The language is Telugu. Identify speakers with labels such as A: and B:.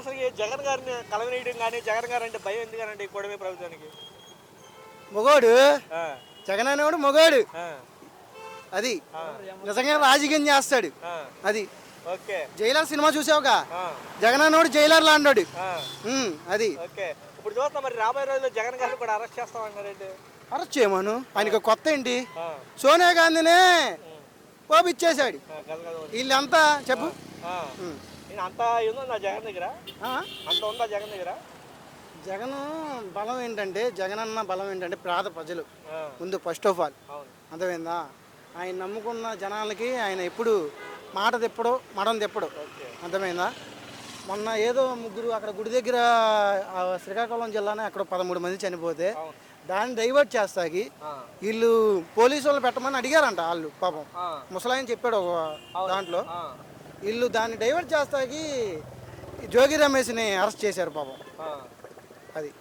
A: అసలు జగన్ గారిని కలవనీయడం కానీ జగన్ గారు అంటే భయం ఎందుకనండి ఈ కూడమి ప్రభుత్వానికి?
B: మొగోడు? జగన్ అనేవాడు మొగోడు. అది నిజంగా రాజకీయం చేస్తాడు. అది.
A: ఓకే.
B: జైలర్ సినిమా చూసావుగా? జగన్ అనేవాడు జైలర్ ఉమ్, అది.
A: ఓకే. ఇప్పుడు చూస్తాం మరి రాబోయే రోజుల్లో జగన్ గారిని కూడా అరెస్ట్ చేస్తామన్నారండి
B: అరెస్ట్ చేయమను? ఆయనకి కొత్త ఏంటి? సోనియా గాంధీనే పోపిచ్చేశాడు. వీళ్ళంతా చెప్పు.
A: ఈయన అంత ఉందా జగన్ దగ్గర? అంత ఉందా జగన్ దగ్గర?
B: జగన్ బలం ఏంటంటే జగన్ అన్న బలం ఏంటంటే పేద ప్రజలు. ముందు ఫస్ట్ ఆఫ్ ఆల్ అర్థమైందా? ఆయన నమ్ముకున్న జనాలకి ఆయన ఎప్పుడు మాట తెప్పడు మడం తెప్పడు. అర్థమైందా? మొన్న ఏదో ముగ్గురు అక్కడ గుడి దగ్గర శ్రీకాకుళం జిల్లానే అక్కడ పదమూడు మంది చనిపోతే దాన్ని డైవర్ట్ చేస్తాకి వీళ్ళు పోలీసు వాళ్ళు పెట్టమని అడిగారంట వాళ్ళు పాపం. ముసలాయన చెప్పాడు ఒక దాంట్లో. వీళ్ళు దాన్ని డైవర్ట్ చేస్తాకి జోగి రమేష్ని అరెస్ట్ చేశారు పాపం. అది